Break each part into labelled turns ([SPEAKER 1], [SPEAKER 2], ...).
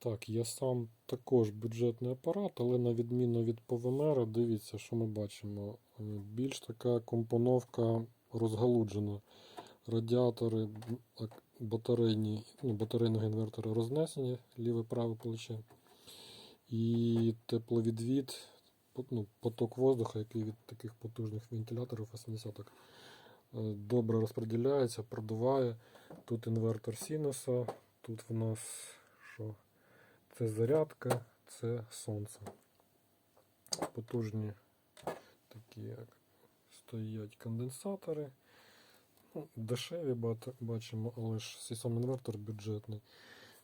[SPEAKER 1] Так, я сам також бюджетний апарат, але на відміну від ПВМР, дивіться, що ми бачимо. Е, Більш така компоновка розгалуджена. Радіатори батарейні, ну, батарейного інвертора рознесені, ліве праве плече. І тепловідвід, ну, поток воздуха, який від таких потужних вентиляторів 80-ок е, добре розподіляється, продуває. Тут інвертор синуса, тут в нас що? Це зарядка, це сонце. Потужні такі як стоять конденсатори. Ну, дешеві бачимо, але ж сам інвертор бюджетний.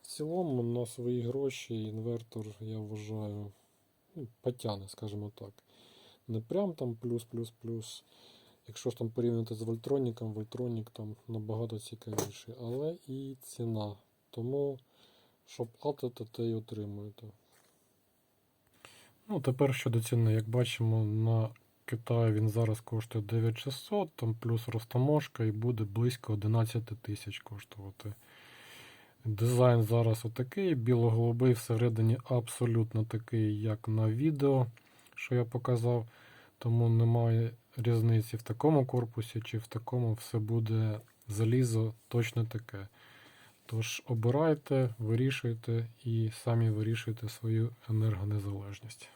[SPEAKER 1] В цілому на свої гроші інвертор, я вважаю, ну, потягне, скажімо так. Не прям там плюс-плюс-плюс. Якщо ж там порівняти з Вольтроніком, Вольтронік там набагато цікавіший, але і ціна. Тому, що платите, те й отримуєте. Ну, тепер щодо ціни, як бачимо, на Китаї він зараз коштує 9600, там плюс розтаможка і буде близько 11 тисяч коштувати. Дизайн зараз отакий, біло-голубий всередині абсолютно такий, як на відео, що я показав. Тому немає різниці в такому корпусі чи в такому все буде залізо точно таке. Тож обирайте, вирішуйте і самі вирішуйте свою енергонезалежність.